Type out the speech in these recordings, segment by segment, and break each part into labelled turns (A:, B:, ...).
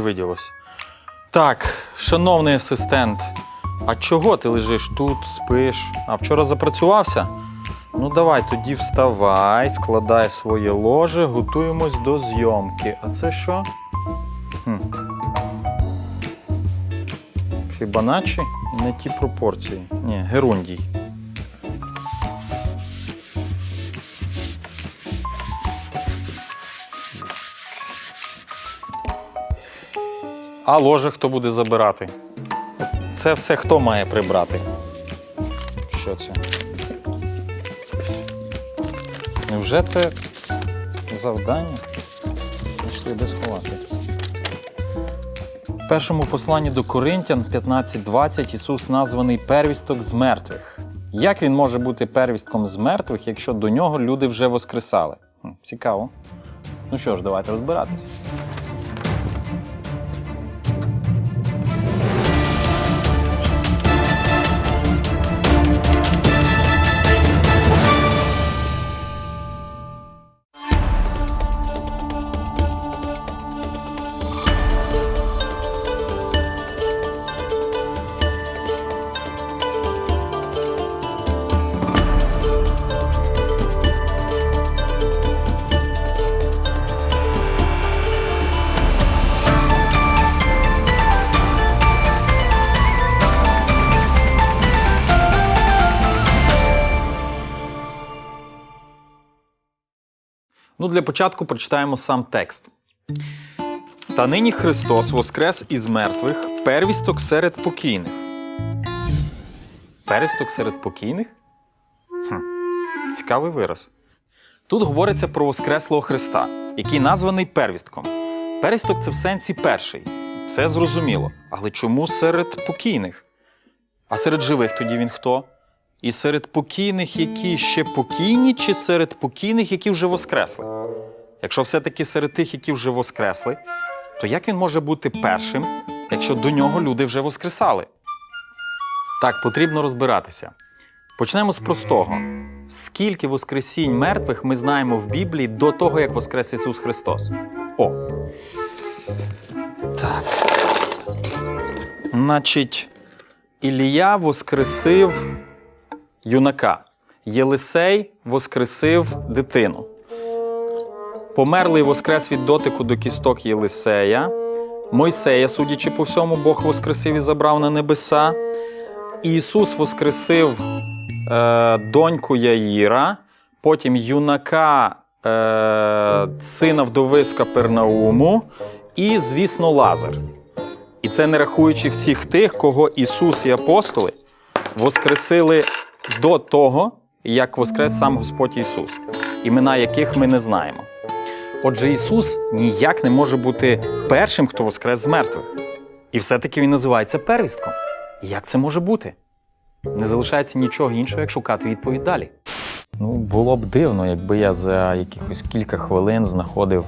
A: привиділось. Так, шановний асистент, а чого ти лежиш тут, спиш? А вчора запрацювався? Ну давай тоді вставай, складай своє ложе, готуємось до зйомки. А це що? Хм. Фібоначчі? Не ті пропорції. Ні, герундій. А ложе хто буде забирати? Це все хто має прибрати? Що це? Невже це завдання? Пішли де сховати. В першому посланні до Коринтян 15.20 Ісус названий первісток з мертвих. Як він може бути первістком з мертвих, якщо до нього люди вже воскресали? Цікаво. Ну що ж, давайте розбиратися. Для початку прочитаємо сам текст. Та нині Христос воскрес із мертвих, первісток серед покійних. Первісток серед покійних? Хм, цікавий вираз. Тут говориться про Воскреслого Христа, який названий первістком. Первісток це в сенсі перший. Все зрозуміло. Але чому серед покійних? А серед живих тоді він хто? І серед покійних, які ще покійні, чи серед покійних, які вже воскресли? Якщо все-таки серед тих, які вже воскресли, то як він може бути першим, якщо до нього люди вже воскресали? Так, потрібно розбиратися. Почнемо з простого. Скільки воскресінь мертвих ми знаємо в Біблії до того, як воскрес Ісус Христос? О. Так. Значить, Ілія воскресив юнака. Єлисей воскресив дитину. Померлий воскрес від дотику до кісток Єлисея. Мойсея, судячи по всьому, Бог воскресив і забрав на небеса. Ісус воскресив е, доньку Яїра, потім юнака е, сина вдови з Капернауму і, звісно, Лазар. І це не рахуючи всіх тих, кого Ісус і апостоли воскресили до того, як воскрес сам Господь Ісус, імена яких ми не знаємо. Отже, Ісус ніяк не може бути першим, хто воскрес з мертвих. І все-таки Він називається первістком. Як це може бути? Не залишається нічого іншого, як шукати відповідь далі. Ну, було б дивно, якби я за якихось кілька хвилин знаходив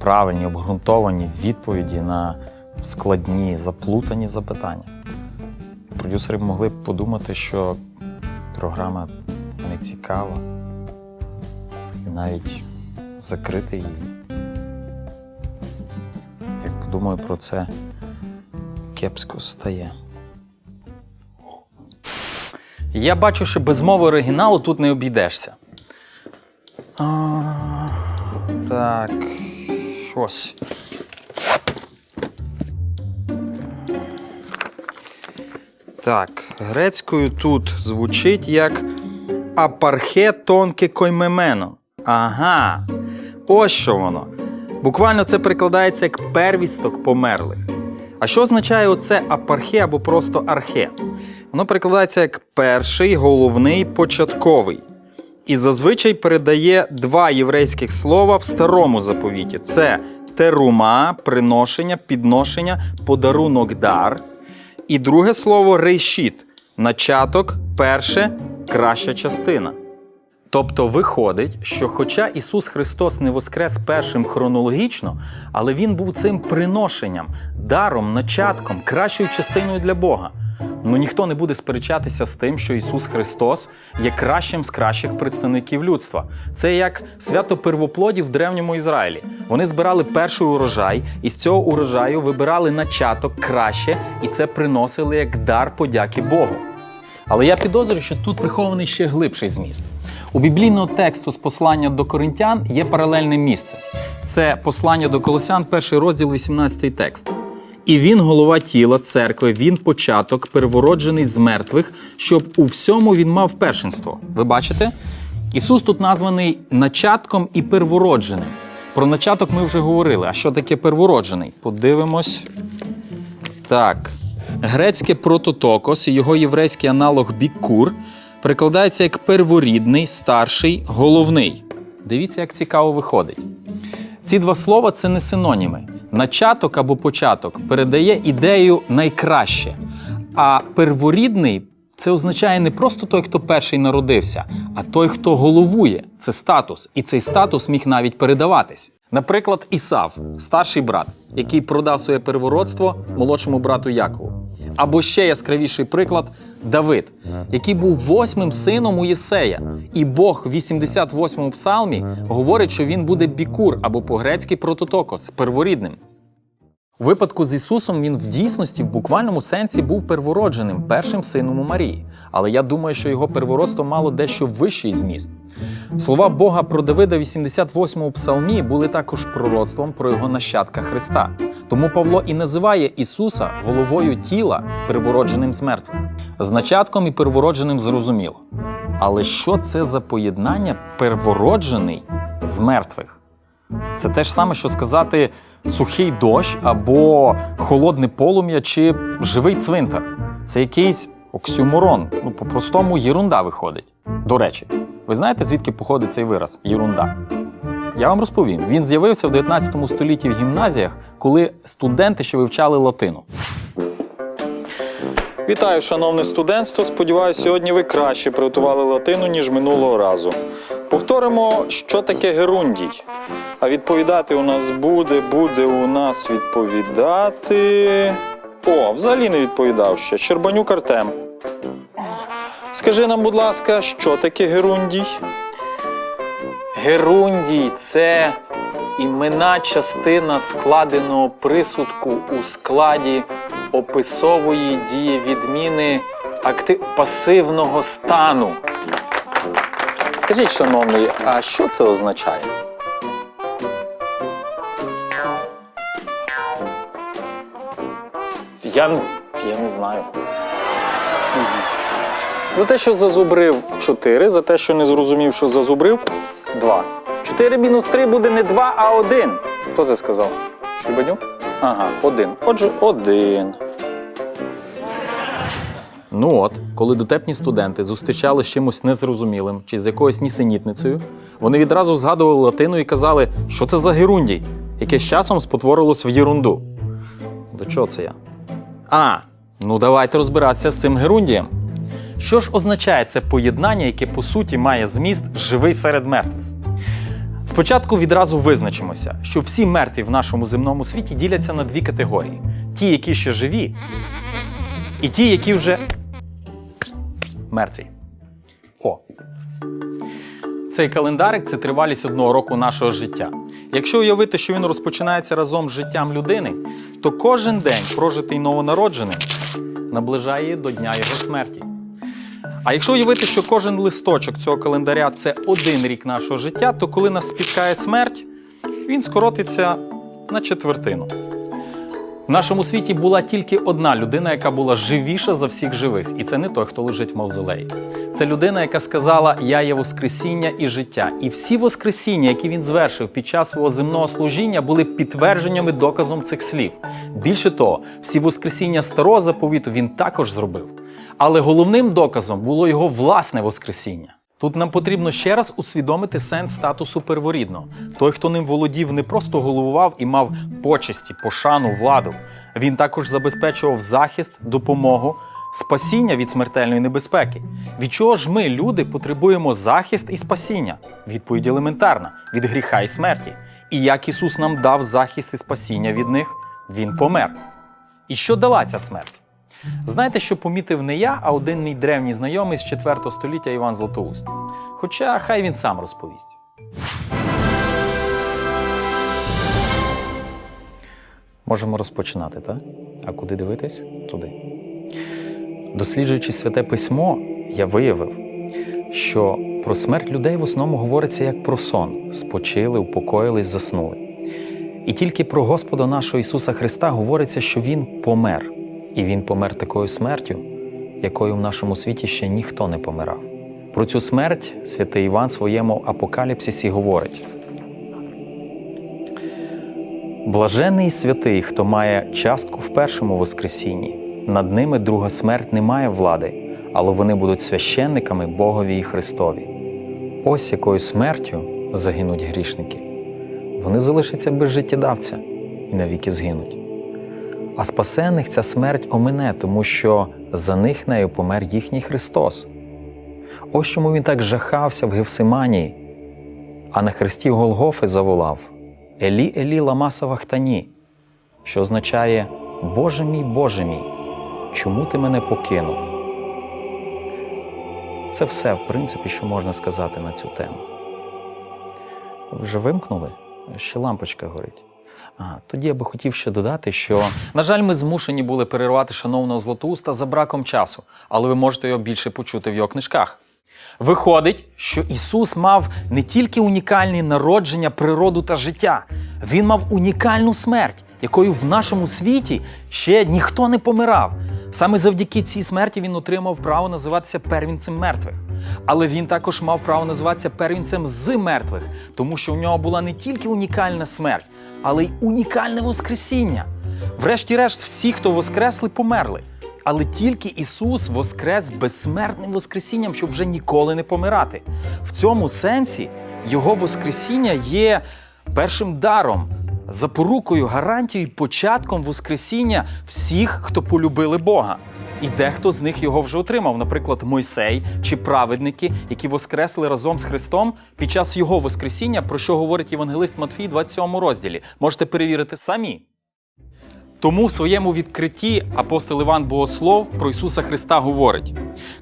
A: правильні обґрунтовані відповіді на складні, заплутані запитання. Продюсери могли б подумати, що програма не цікава, і навіть закрити її. Як подумаю про це, кепсько стає. Я бачу, що без мови оригіналу тут не обійдешся. А, так, щось. Так, грецькою тут звучить як апархе тонке коймеменон. Ага, ось що воно. Буквально це перекладається як первісток померлих. А що означає оце апархе або просто архе? Воно перекладається як перший, головний, початковий. І зазвичай передає два єврейських слова в старому заповіті: це терума, приношення, підношення, подарунок дар. І друге слово рейшіт начаток, перше, краща частина. Тобто виходить, що хоча Ісус Христос не воскрес першим хронологічно, але Він був цим приношенням, даром, начатком, кращою частиною для Бога. Ну ніхто не буде сперечатися з тим, що Ісус Христос є кращим з кращих представників людства. Це як свято первоплодів в древньому Ізраїлі. Вони збирали перший урожай, і з цього урожаю вибирали начаток краще, і це приносили як дар подяки Богу. Але я підозрюю, що тут прихований ще глибший зміст. У біблійного тексту з послання до коринтян є паралельне місце. Це послання до Колосян, перший розділ, 18 текст. І він голова тіла церкви, він початок, первороджений з мертвих, щоб у всьому він мав першинство. Ви бачите? Ісус тут названий начатком і первородженим. Про начаток ми вже говорили. А що таке первороджений? Подивимось. Так. Грецьке прототокос і його єврейський аналог бікур перекладається як перворідний, старший, головний. Дивіться, як цікаво виходить. Ці два слова це не синоніми. Начаток або початок передає ідею найкраще. А перворідний це означає не просто той, хто перший народився, а той, хто головує. Це статус. І цей статус міг навіть передаватись. Наприклад, Ісав, старший брат, який продав своє первородство молодшому брату Якову. Або ще яскравіший приклад Давид, який був восьмим сином у Єсея. І Бог в 88-му псалмі говорить, що він буде бікур або по-грецьки прототокос, перворідним. У випадку з Ісусом він в дійсності, в буквальному сенсі, був первородженим, першим сином у Марії. Але я думаю, що його первородство мало дещо вищий зміст. Слова Бога про Давида 88-му псалмі були також пророцтвом про його нащадка Христа. Тому Павло і називає Ісуса головою тіла, первородженим з мертвих. З начатком і первородженим зрозуміло. Але що це за поєднання первороджений з мертвих? Це те ж саме, що сказати сухий дощ або холодне полум'я чи живий цвинтар. Це якийсь оксюморон. Ну, по-простому, єрунда виходить. До речі, ви знаєте, звідки походить цей вираз єрунда? Я вам розповім. Він з'явився в 19 столітті в гімназіях, коли студенти ще вивчали латину. Вітаю, шановне студентство. Сподіваюся, сьогодні ви краще приготували латину, ніж минулого разу. Повторимо, що таке герундій. А відповідати у нас буде, буде у нас відповідати. О, взагалі не відповідав ще. Щербанюк Артем. Скажи нам, будь ласка, що таке герундій? Герундій це іменна частина складеного присудку у складі описової дієвідміни акти... пасивного стану. Скажіть, шановний, а що це означає? Я, я не знаю. За те, що зазубрив 4, за те, що не зрозумів, що зазубрив 2. 4 мінус 3 буде не 2, а 1. Хто це сказав? Щербанюк? Ага, 1. Отже, 1. Ну от, коли дотепні студенти зустрічали з чимось незрозумілим чи з якоюсь нісенітницею, вони відразу згадували латину і казали, що це за герундій, яке з часом спотворилось в єрунду. До чого це я? А, ну давайте розбиратися з цим герундієм. Що ж означає це поєднання, яке по суті має зміст живий серед мертвих? Спочатку відразу визначимося, що всі мертві в нашому земному світі діляться на дві категорії: ті, які ще живі, і ті, які вже мертві. О. Цей календарик це тривалість одного року нашого життя. Якщо уявити, що він розпочинається разом з життям людини, то кожен день, прожитий новонародженим, наближає до дня його смерті. А якщо уявити, що кожен листочок цього календаря це один рік нашого життя, то коли нас спіткає смерть, він скоротиться на четвертину. В нашому світі була тільки одна людина, яка була живіша за всіх живих, і це не той, хто лежить в мавзолеї. Це людина, яка сказала: Я є Воскресіння і життя. І всі Воскресіння, які він звершив під час свого земного служіння, були підтвердженням і доказом цих слів. Більше того, всі Воскресіння старого заповіту він також зробив. Але головним доказом було його власне Воскресіння. Тут нам потрібно ще раз усвідомити сенс статусу перворідного. Той, хто ним володів, не просто головував і мав почесті, пошану, владу. Він також забезпечував захист, допомогу, спасіння від смертельної небезпеки. Від чого ж ми, люди, потребуємо захист і спасіння? Відповідь елементарна: від гріха і смерті. І як Ісус нам дав захист і спасіння від них, Він помер. І що дала ця смерть? Знаєте, що помітив не я, а один мій древній знайомий з 4 століття Іван Златоуст. Хоча хай він сам розповість. Можемо розпочинати, так? А куди дивитись? Туди. Досліджуючи святе письмо, я виявив, що про смерть людей в основному говориться як про сон: спочили, упокоїлись, заснули. І тільки про Господа нашого Ісуса Христа говориться, що Він помер. І Він помер такою смертю, якою в нашому світі ще ніхто не помирав. Про цю смерть святий Іван в своєму апокаліпсисі говорить. Блажений святий, хто має частку в першому Воскресінні. Над ними друга смерть не має влади, але вони будуть священниками Богові і Христові. Ось якою смертю загинуть грішники. Вони залишаться без життєдавця і навіки згинуть. А спасенних ця смерть омине, тому що за них нею помер їхній Христос. Ось чому він так жахався в Гевсиманії, а на хресті Голгофи заволав Елі Елі лама савахтані, що означає Боже мій, Боже мій, чому ти мене покинув? Це все, в принципі, що можна сказати на цю тему. Вже вимкнули? Ще лампочка горить. А, тоді я би хотів ще додати, що, на жаль, ми змушені були перервати шановного Златоуста за браком часу, але ви можете його більше почути в його книжках. Виходить, що Ісус мав не тільки унікальні народження, природу та життя, Він мав унікальну смерть, якою в нашому світі ще ніхто не помирав. Саме завдяки цій смерті він отримав право називатися первінцем мертвих. Але він також мав право називатися первінцем з мертвих, тому що у нього була не тільки унікальна смерть, але й унікальне Воскресіння. Врешті-решт, всі, хто воскресли, померли. Але тільки Ісус воскрес безсмертним Воскресінням, щоб вже ніколи не помирати. В цьому сенсі Його Воскресіння є першим даром, запорукою, гарантією, початком Воскресіння всіх, хто полюбили Бога. І дехто з них його вже отримав, наприклад, Мойсей чи праведники, які воскресли разом з Христом під час його Воскресіння, про що говорить євангелист Матфій, 27 розділі. Можете перевірити самі. Тому в своєму відкритті апостол Іван Богослов про Ісуса Христа говорить: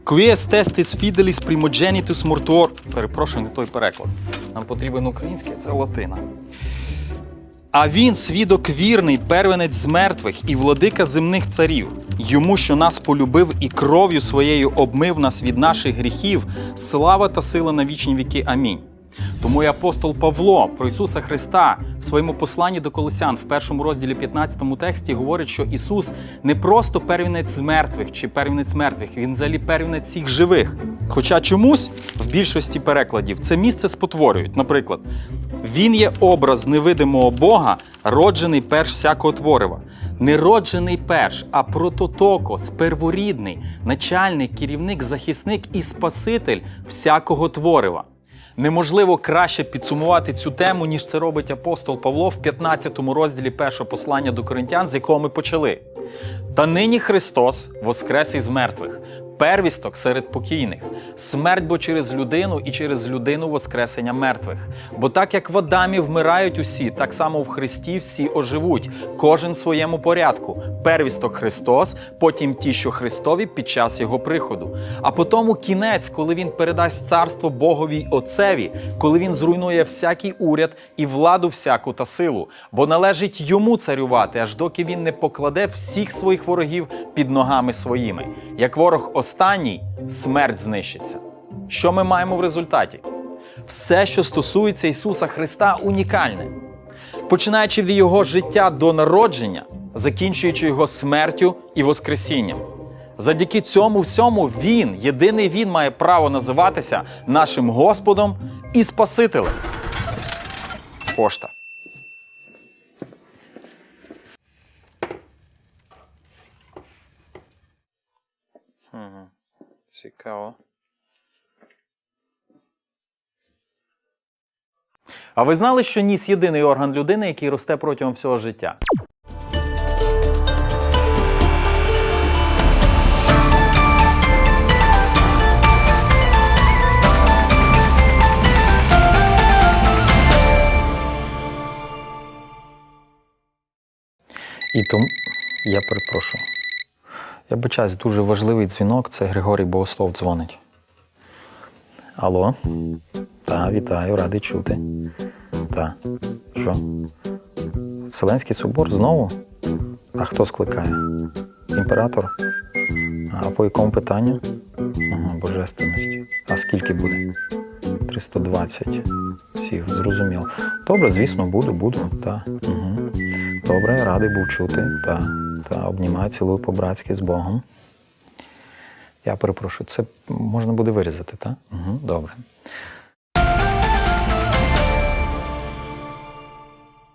A: Quies testis fidelis primogenitus mortuor. Перепрошую, не той переклад. Нам потрібен український, це латина. А він свідок вірний, первенець з мертвих і владика земних царів, йому, що нас полюбив і кров'ю своєю обмив нас від наших гріхів, слава та сила на вічні віки. Амінь. Тому і апостол Павло про Ісуса Христа в своєму посланні до Колосян в першому розділі 15 тексті говорить, що Ісус не просто первінець з мертвих чи первінець мертвих, Він взагалі первінець всіх живих. Хоча чомусь в більшості перекладів це місце спотворюють. Наприклад, Він є образ невидимого Бога, роджений перш всякого творива. Не роджений перш, а прототокос, перворідний, начальник, керівник, захисник і спаситель всякого творива. Неможливо краще підсумувати цю тему, ніж це робить апостол Павло в 15 розділі першого послання до коринтян, з якого ми почали. Та нині Христос воскрес із мертвих, первісток серед покійних, смерть бо через людину і через людину воскресення мертвих. Бо так як в Адамі вмирають усі, так само в Христі всі оживуть, кожен в своєму порядку. Первісток Христос, потім ті, що Христові під час Його приходу. А потім кінець, коли Він передасть царство Богові й Отцеві, коли Він зруйнує всякий уряд і владу всяку та силу, бо належить йому царювати, аж доки він не покладе всіх своїх ворогів під ногами своїми. Як ворог останній, смерть знищиться. Що ми маємо в результаті? Все, що стосується Ісуса Христа, унікальне. Починаючи від Його життя до народження, закінчуючи Його смертю і Воскресінням. Завдяки цьому всьому Він, єдиний Він, має право називатися нашим Господом і Спасителем. Пошта. Цікаво. А ви знали, що ніс єдиний орган людини, який росте протягом всього життя? І тому я перепрошую. Я бачаюсь, дуже важливий дзвінок. Це Григорій Богослов дзвонить. Алло? Та, вітаю, радий чути. Та. Що? Вселенський собор знову? А хто скликає? Імператор? А по якому питанню? Ага, божественності. А скільки буде? 320 сів, зрозуміло. Добре, звісно, буду, буду. Та. Угу. Добре, радий був чути. Та, та обнімаю, цілую по-братськи з Богом. Я перепрошую, це можна буде вирізати, так? Угу, добре.